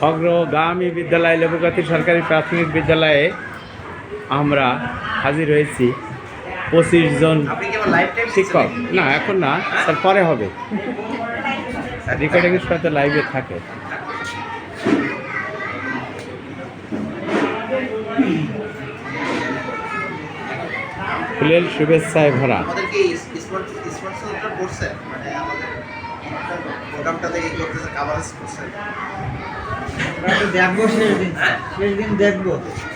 অগ্রগামী বিদ্যালয় লেবুগাতি সরকারি প্রাথমিক বিদ্যালয়ে আমরা হাজির হয়েছি পঁচিশ জন শিক্ষক? না এখন না স্যার পরে হবে। রেকর্ডিংয়ের সাথে লাইভে থাকে। ফুলের শুভেচ্ছায় ভরা। আমাদের কি স্পন্সরটা করছেন মানে আমাদের প্রোগ্রামটাতে এই করতেছে? কাভারেজ করছে? আমরা দেখব শেষ দিন। শেষ দিন দেখব।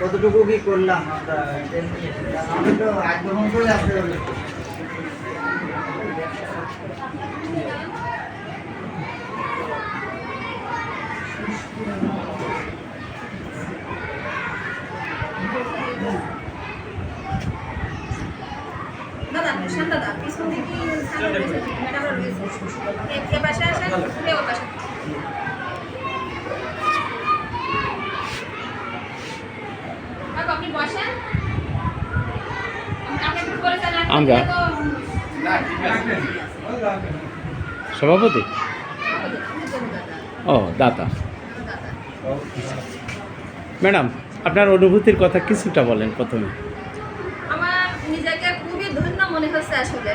কতটুকু কি করলাম আমরা। আমাদের তো পর্যন্তই আসতে হবে আমরা? সভাপতি? ও, দাতা। ম্যাডাম, আপনার অনুভূতির কথা কিছুটা বলেন প্রথমে। আমার নিজেকে খুবই ধন্য মনে হচ্ছে আসলে।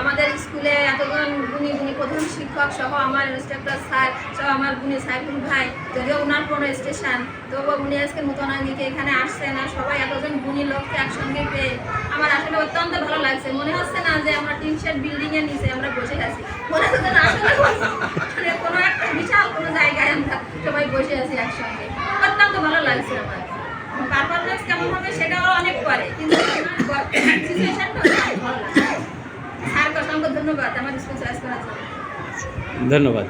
আমাদের স্কুলে এতজন গুণী গুণী প্রধান শিক্ষক সহ আমার ইন্সট্রাক্টর স্যার সহ আমার গুণী সাইফুল ভাই, যদিও ওনার কোনো স্টেশন, তবুও উনি আজকে নতুন আঙ্গিকে এখানে আসছেন আর সবাই এতজন গুণী লোককে একসঙ্গে পেয়ে আমার আসলে অত্যন্ত ভালো লাগছে। মনে হচ্ছে না যে আমরা টিন শেড বিল্ডিং এর নিচে আমরা বসে আছি। মনে হচ্ছে না আসলে মানে কোনো একটা বিশাল কোনো জায়গায় আমরা সবাই বসে আছি একসঙ্গে। অত্যন্ত ভালো লাগছে আমার। পারফরমেন্স কেমন হবে সেটাও অনেক পরে, কিন্তু সিচুয়েশনটা ভালো লাগছে স্যারকে অসংখ্য ধন্যবাদ আমার স্কুল করার জন্য। ধন্যবাদ।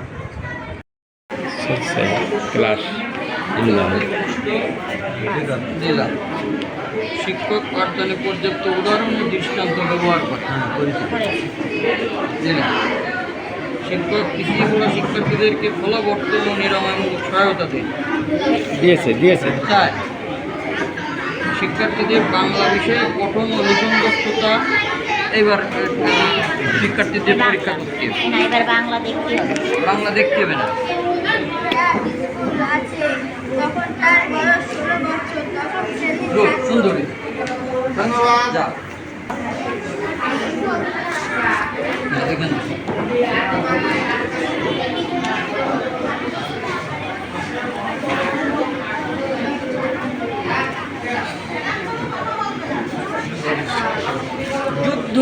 ক্লাস শিক্ষক পাঠদানে পর্যাপ্ত উদাহরণ ও দৃষ্টান্ত ব্যবহার করে শিক্ষক কৃষিগুলো শিক্ষার্থীদেরকে ফলবর্তন নিরাময়মূলক সহায়তা দেয় দিয়েছে দিয়েছে। চার শিক্ষার্থীদের বাংলা বিষয়ে কঠোর দক্ষতা এবার শিক্ষার্থীদের পরীক্ষা করতে হবে। না বাংলা দেখতে হবে না। সুন্দরী। তখন তার বয়স ষোলো বছর দশম শ্রেণির গুড সুন্দরী ধন্যবাদ যা হ্যাঁ, এখানে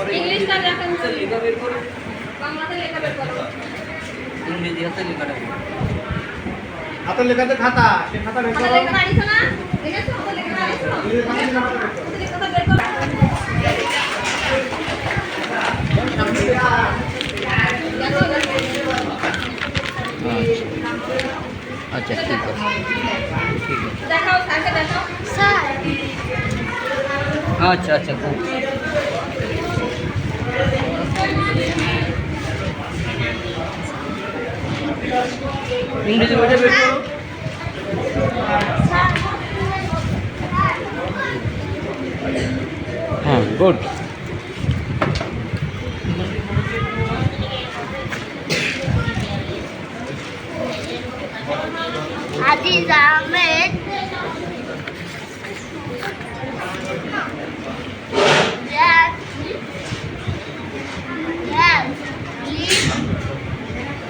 যে পর্যন্ত পড়েছো সে পর্যন্ত বের করো। ইংলিশটা দেখেন বাংলাতে লেখা বের করো ইংরেজি হাতে লেখাটা হাতের লেখাতে খাতা সে খাতা বের হাতে করো লেখা আনিছো না দেখেছ হাতে লেখা আনিছো হাতে লেখাটা বের করো দেখো দেখো আচ্ছা ঠিক আছে ঠিক আছে দেখাও স্যারকে দেখাও স্যার আচ্ছা আচ্ছা খুব হ্যাঁ গুড আজিজ আহমেদ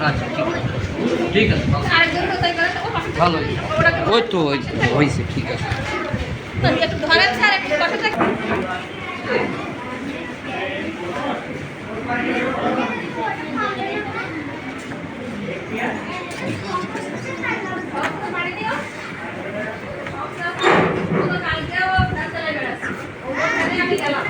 আচ্ছা। ঠিক আছে। ভালো। ওই তো হয়েছে ঠিক আছে। ধরেন স্যার একটু কথা থাকবে কালকেও চলে বেড়াচ্ছি ওখানে আমি গেলাম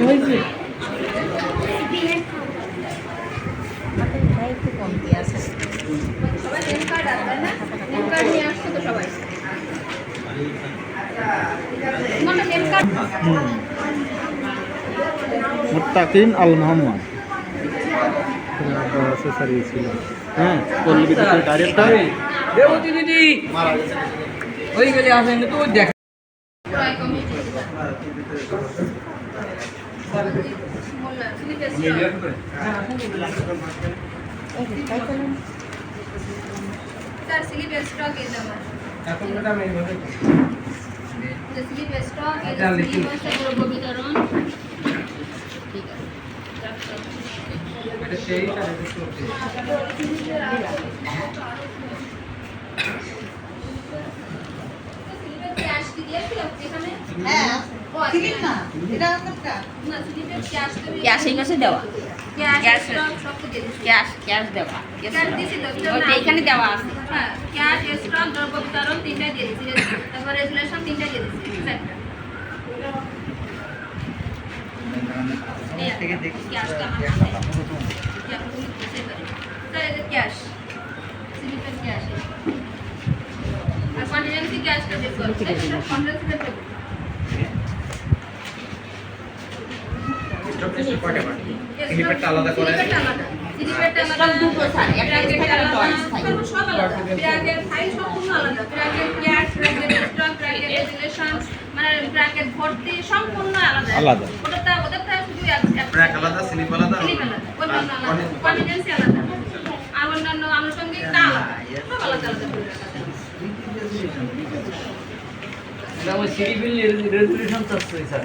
হয়েছে সবাই নেম কার্ড আছে তাই না? নেম কার্ড নিয়ে আসছো তো সবাই? তোমার নেম কার্ড মুত্তাকিন আল মোহাম্মদ হ্যাঁ পল্লী ডাইরেক্টর দেবতী দিদি। ওই গেলে আসেন তো দেখ ক্রয় committee Molla stock sir slip stock এই আমার স্লিপ স্টক এই স্লিপ হচ্ছে বিতরণ ঠিক আছে। ক্যাশ কি দিয়েছিল এখানে? হ্যাঁ। এটা স্লিপের ক্যাশ এই পাশে দেওয়া। দিয়েছি ক্যাশ ক্যাশ দেওয়া এখানে দেওয়া আছে। হ্যাঁ ক্যাশ স্টক দ্রব্য বিতরণ তিনটাই দিয়ে দিয়েছি তারপর রেজুলেশন দিয়ে দিয়েছি আর কন্টিনেন্সি ক্যাশটা বের করো। ঠিক বের করো। স্লিপেরটা আলাদা করে স্লিপেরটা আলাদা। স্লিপেরটা আলাদা। দুটো স্যার, একটা একটা আলাদা থাকে। সব আলাদা। ব্র্যাকেট ফাইল সম্পূর্ণ আলাদা। Bracket cash bracket stock bracket resolution মানে ব্র্যাকেট ভর্তি সম্পূর্ণ আলাদা। আলাদা। ওটাতে ওটাতে শুধু এক- আলাদা স্লিপ আলাদা স্লিপ আলাদা। কনফিডেন্সি আলাদা। আর অন্যান্য আনুষঙ্গিকটা আলাদা। সব আলাদা আলাদা করে রাখা আছে। এটা আমার সিডি বিল রেজুলেশন চাচ্ছে স্যার।